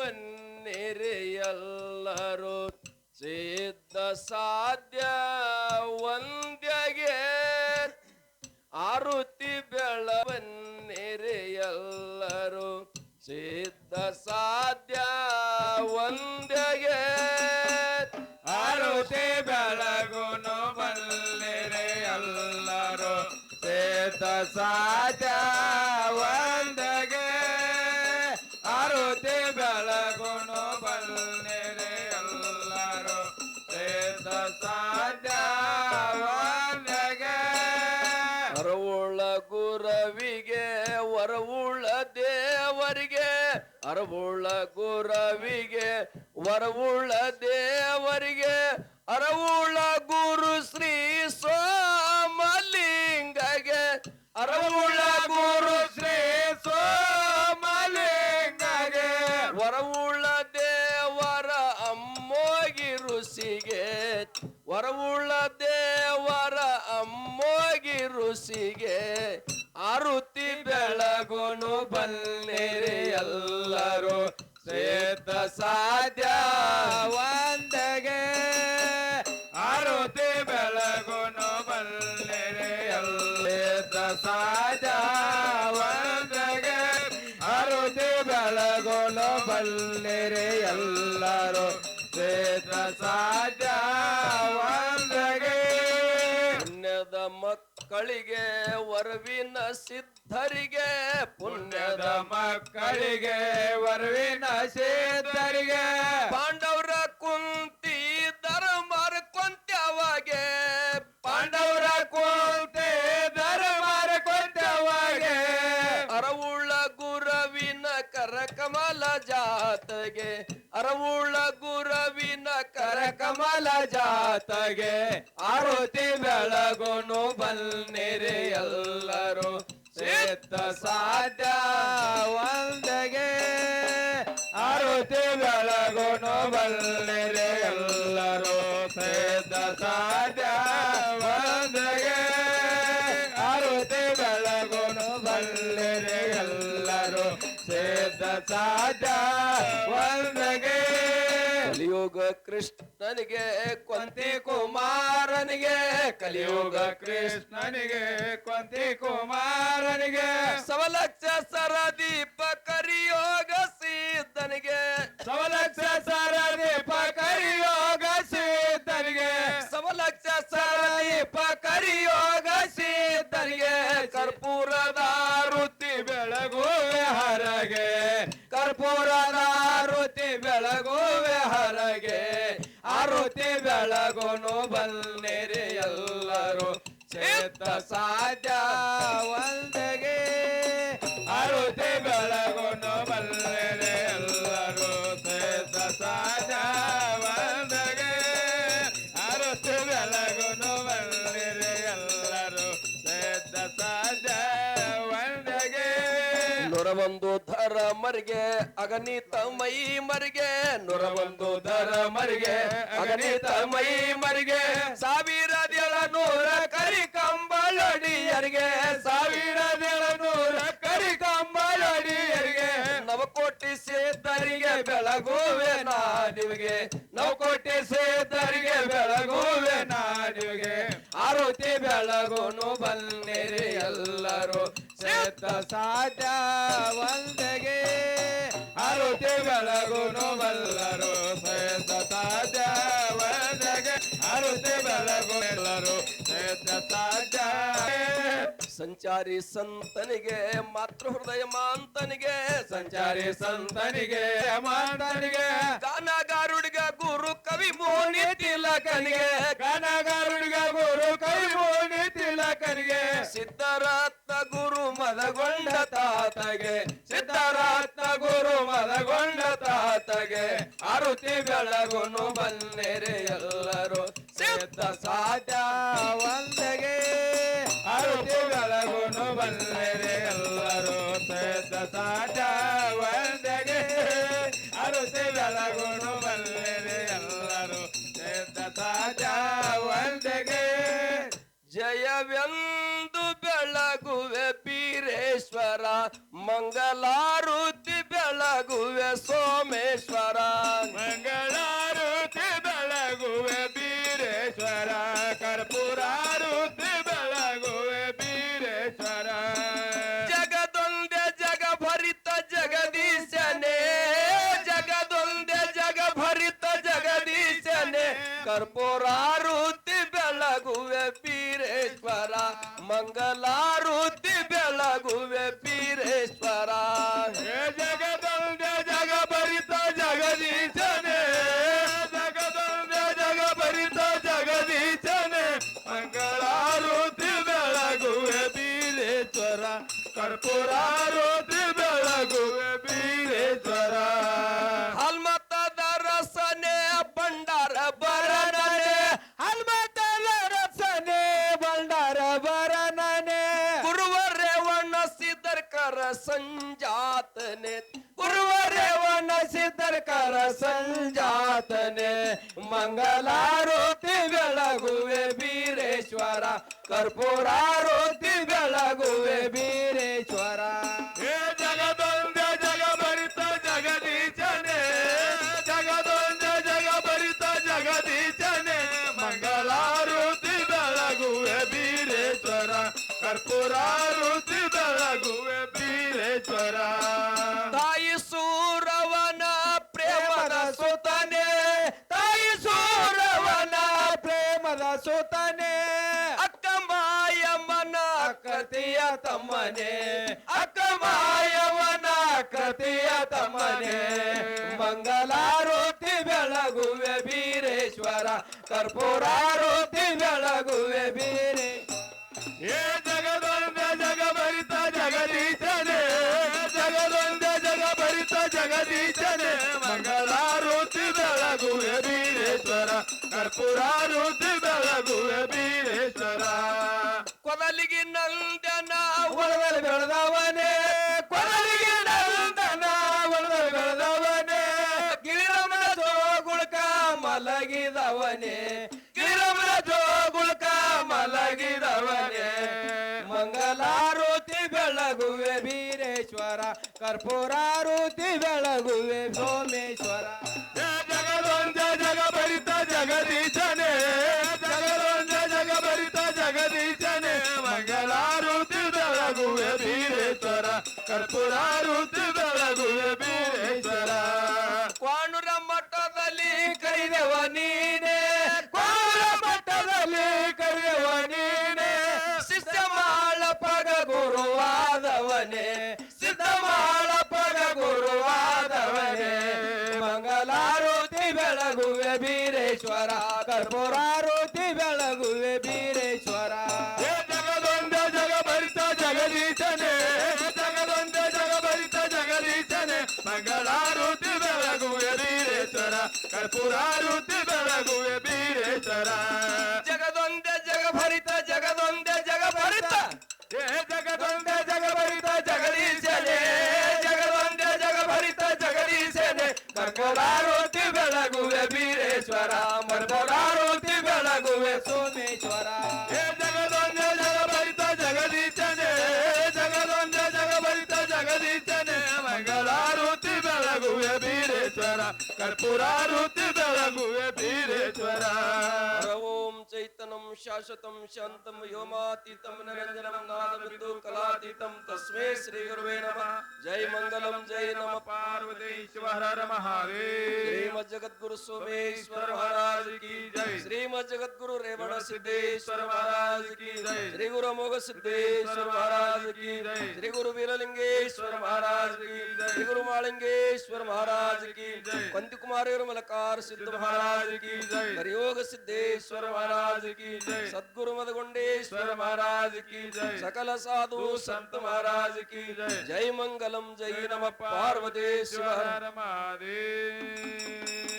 ಬನ್ನಿರಿ ಎಲ್ಲರೂ ಸಿದ್ಧ ಸಾಧ್ಯ ಒಂದ್ಯಗೆ ಆರುತಿ ಬೆಳ ಬನ್ನಿರಿ ಎಲ್ಲರೂ ಸಿದ್ಧ ಸಾಧ್ಯ ಒಂದ್ಯಗೆ ಆರುತಿ ಬೆಳಗುನು ಬಲ್ಲಿರೆ ಎಲ್ಲರೂ ಸೇತ ಸಾಧ್ಯ ಅರವುಳ್ಳ ಗುರವಿಗೆ ವರವುಳ್ಳ ದೇವರಿಗೆ ಅರವುಳ್ಳ ಗುರು ಶ್ರೀ ಸೋಮಲಿಂಗಗೆ ಅರವುಳ್ಳ ಗುರು ಶ್ರೀ ಸೋಮಲಿಂಗಗೆ ವರವುಳ್ಳ ದೇವರ ಅಮ್ಮೋಗಿ ಋಷಿಗೆ ವರವುಳ್ಳ ದೇವರ ಅಮ್ಮೋಗಿ ಋಷಿಗೆ ಆರುತಿ ಬೆಳಗುನು ಬನ್ನಿರಿ ಎಲ್ಲರೂ ಸೇತ ಸಾಧ್ಯ ಒಂದಗೆ. ಆರುತಿ ಬೆಳಗುನು ಬನ್ನಿರಿ ಎಲ್ಲೇತ ಸಾಧ್ಯ ಒಂದಗೆ. ಆರುತಿ ಬೆಳಗುನು ಬನ್ನಿರಿ ಎಲ್ಲರೂ ಸೇತ ಸಾಧ್ಯ ಮಕ್ಕಳಿಗೆ ವರವಿನ ಸಿದ್ಧರಿಗೆ ಪುಣ್ಯದ ಮಕ್ಕಳಿಗೆ ವರವಿನ ಸಿದ್ಧರಿಗೆ. ಪಾಂಡವರ ಕುಂತಿ ಧರ್ಮರ ಕೊಂತ್ಯವಾಗೆ ಪಾಂಡವರ ಕುಂತಿ ಧರ್ಮರ ಕೊಂತವಾಗೆ ಅರವುಳ್ಳ ಗುರವಿನ ಕರಕಮಲ ಜಾತಗೆ ಅರವುಳ್ಳ ಗುರವಿನ ಕರಕಮಲ ಜಾತಗೆ ಆರುತಿ ಬೆಳಗುನು ಬಲ್ನಿರಿ ಎಲ್ಲರೂ ಸೇತ ಸಾಧ್ಯ ಒಂದಗೆ. ಆರುತಿ ಬೆಳಗುನು ಬಲ್ನಿರಿ ಎಲ್ಲರೂ ಸೇತ ಸಾಧ್ಯ ಒಂದಗೆ. ಆರುತಿ ಬೆಳಗುನು ಬಲ್ನಿರಿ ಎಲ್ಲರೂ ಸೇತ ಸಾಧ್ಯ ಒಂದಗೆ. ಕಲಿಯುಗ ಕೃಷ್ಣನಿಗೆ ಕೊಂತಿ ಕುಮಾರನಿಗೆ ಕಲಿಯುಗ ಕೃಷ್ಣನಿಗೆ ಕೊಂತಿ ಕುಮಾರನಿಗೆ. ಸವಲಕ್ಷ ಸರದೀಪ ಕರಿಯೋಗ ಸಿದ್ಧನಿಗೆ. ಸವಲಕ್ಷ ಸರದೀಪ ಕರಿಯೋಗ ಸಿದ್ಧನಿಗೆ. ಸವಲಕ್ಷ ಸರದೀಪ ಕರಿಯೋಗ ಸಿದ್ಧನಿಗೆ. ಕರ್ಪೂರದ ರುತಿ ಬೆಳಗುವೆ ಹರಗೆ. ಕರ್ಪೂರದ ರುತಿ ಹರಗೆ ಆರುತಿ ಬೆಳಗುನು ಬನ್ನಿರಿ ಎಲ್ಲರೂ. ಚೇತ ಸಾಧ್ಯ ಒಂದಗೆ ಅರುತಿ ಬೆಳಗುನು ಬನ್ನಿರಿ ಎಲ್ಲರೂ. ಚೇತ ಸಾಧ್ಯ ಒಂದಗೆ ಅರುತಿ ಬೆಳಗುನು ಬನ್ನಿರಿ ಎಲ್ಲರೂ. ಚೇತ ಸಾಧ್ಯ ಒಂದಗೆ ನೂರ ಒಂದು ಮರಿಗೆ ಅಗಣಿತ ಮೈ ಮರಿಗೆ, ನೂರ ಒಂದು ದರ ಮರಿಗೆ ಅಗಣಿತ ಮೈ ಮರಿಗೆ ಸಾವಿರ ನೂರ ಕರಿ ಕಂಬಳಡಿಯರಿಗೆ ಸಾವಿರ ನೂರ ಕರಿ ಕಂಬಳಡಿಯರಿಗೆ ನವಕೋಟಿ ಸೇತರಿಗೆ ಬೆಳಗುವೆ ನಾಡಿವಿಗೆ ನವಕೋಟಿ ಸೇತರಿಗೆ ಬೆಳಗುವೆ ನಾಡಿಗೆ ಆರುತಿ ಬೆಳಗುನು ಬನ್ನಿರಿ ಎಲ್ಲರೂ, ಸೇತ ಸಾಧ್ಯ, ಒಂದಗೆ ಬೆಳಗುನು ಬಲ್ಲರು ಬೆಳಗು ಎಲ್ಲರೂ ಸಂಚಾರಿ ಸಂತನಿಗೆ ಮಾತೃ ಹೃದಯ ಮಾಂತನಿಗೆ ಸಂಚಾರಿ ಸಂತನಿಗೆ ಮಾಂತನಿಗೆ. ಗಾನಗಾರುಡಿಗ ಗುರು ಕವಿ ಮೋನಿ ತಿಲಕನಿಗೆ. ಗಾನಗಾರುಡಿಗ ಗುರು ಕವಿ ಮೋನಿ ತಿಲಕನಿಗೆ. ಸಿದ್ಧರಾತ ಗುರು ಮದಗೊಂಡ ತಾತಗೆ. ಮದಗೊಂಡ ಅರುತಿ ಬೆಳಗುನು ಬನ್ನೆರೆ ಎಲ್ಲರೂ ಸೇತ ಸಾಧ್ಯ ಒಂದಗೆ. ಅರುತಿ ಬೆಳಗುನು ಬಲ್ಲರೆ ಎಲ್ಲರೂ ಸೇತ ಸಾಧ್ಯ ಒಂದಗೆ. ಅರುತಿ ಬೆಳಗುನು ಬಲ್ಲರೆ ಎಲ್ಲರೂ ಸೇತ ಸಾಧ್ಯ ಒಂದಗೆ. ಜಯವೆಂದು ಬೆಳಗುವೆ ಬೀರೇಶ್ವರ ಮಂಗಲಾರುತಿ ಬೆಳ ಬೆಳಗುವೆ ಸೋಮೇಶ್ವರ. ಮಂಗಳಾರುತಿ ಮಂಗಲಾರುತಿ ಬೆಳಗುವೆ ಬೀರೇಶ್ವರ. ಹೇ ಜಗದೊಂದೆ ಜಗ ಭರಿತ ಜಗದೀಶನೇ ಗುರುವರೇವನ ಸಿದ್ಧರ್ಕರ ಸಂಜಾತನೆ ಮಂಗಲಾರುತಿ ಬೆಳಗುವೆ ಬೀರೇಶ್ವರ ಕರ್ಪೂರಾರುತಿ ಬೆಳಗುವೆ ಬೀರೇಶ್ವರ ಹೇ ಜಗದೊಂದ ಜಗ ಭರಿತ ಜಗದೀಶನೇ ಜಗದೊಂದ ಜಗ ಭರಿತ ಜಗದೀಶನೇ ಮಂಗಲಾರುತಿ ಬೆಳಗುವೆ ಬೀರೇಶ್ವರ ಕರ್ಪೂರಾರುತಿ ಸುತನೆ ಅಕ್ಕ ಮಾಯಮ್ಮನ ಕೃತಿಯ ತಮ್ಮನೆ. ಅಕ್ಕ ಮಾಯಮ್ಮನ ಕೃತಿಯ ತಮ್ಮನೆ. ಮಂಗಲಾರುತಿ ಬೆಳಗುವೆ ಬೀರೇಶ್ವರ. ಕರ್ಪೂರಾರುತಿ ಬೆಳಗುವೆ ಬೀರೇ. ಏ ಕರ್ಪೂರಾರುತಿ ಬೆಳಗುವೆ ಬೀರೇಶ್ವರ ಕೊದಲಿಗೆ ನಂದನ ಒಳಗಡೆ ಬೆಳೆದವನೇ. ಕೊರಲಿಗೆ ನಂದನ ಒಳಗಡೆ ಬೆಳೆದವನೇ. ಗಿರಿರಮಣ ಜೋಗುಳ್ಕ ಮಲಗಿದವನೇ. ಗಿರಿರಮಣ ಜೋಗುಳ್ಕ ಮಲಗಿದವನೇ. ಮಂಗಲಾರುತಿ ಬೆಳಗುವೆ ಬೀರೇಶ್ವರ ಕರ್ಪೂರಾರುತಿ ಬೆಳಗುವೆ ಸೋಮೇಶ್ವರ ನೀನೆ ಕೋಲ ಮಟ್ಟದಲ್ಲಿ ಕರೆಯುವ ನೀನೆ ಸಿದ್ಧಮಾಳ ಪಗ ಗುರುವಾದವನೇ ಸಿದ್ಧಮಾಳ ಪಗ ಗುರುವಾದವನೇ. ಮಂಗಲಾರುತಿ ಬೆಳಗುವೆ ಬೀರೇಶ್ವರ ಬೀರೇಶ್ವರ ಕರ್ಪೂರಾರುತಿ ಬೆಳಗುವೆ ಬೀರೇಶ್ವರ ಜಗದೊಂದೆ ಜಗ ಭರಿತ ಜಗದೊಂದೆ ಜಗ ಭರಿತ ಏ ಜಗದೊಂದ ಜಗ ಭರಿತ ಜಗದೀಶನೇ. ಜಗದೊಂದ ಜಗ ಭರಿತ ಜಗದೀಶನೇ. ಕರ್ಪೂರಾರುತಿ ಬೆಳಗುವೆ ಬೀರೇಶ್ವರ ಮರ್ಪೂರಾರುತಿ ಬೆಳಗುವೆ ಸೋಮೇಶ್ವರ. ಕರ್ಪೂರಾರುತಿ ಬೆಳಗುವೆ ಬೀರೇಶ್ವರ ज्ञानं शाश्वतं शान्तं व्योमातीतं निरञ्जनं नादविदु कलातीतं श्री श्रीगुरुवे नमः। जय मंगलम जय नम। पार्वती शिवहर हर महादेव। श्रीमज्जगद्गुरु सोमेश्वर महाराज की जय। श्रीमज्जगद्गुरु रेवण सिद्धेश्वर महाराज की जय। श्री गुरु मोघ सिद्धेश्वर महाराज की जय। श्री गुरु वीरलिंगेश्वर महाराज की जय। श्री गुरु मालिंगेश्वर महाराज की जय। पंत कुमार मलकार सिद्ध महाराज की जय। हरियोग सिद्धेश्वर महाराज की की जय सदगुरु मदगुंडेश्वर महाराज की जय सकल साधु संत महाराज की जय जय मंगलम जय नम पार्वती महादेव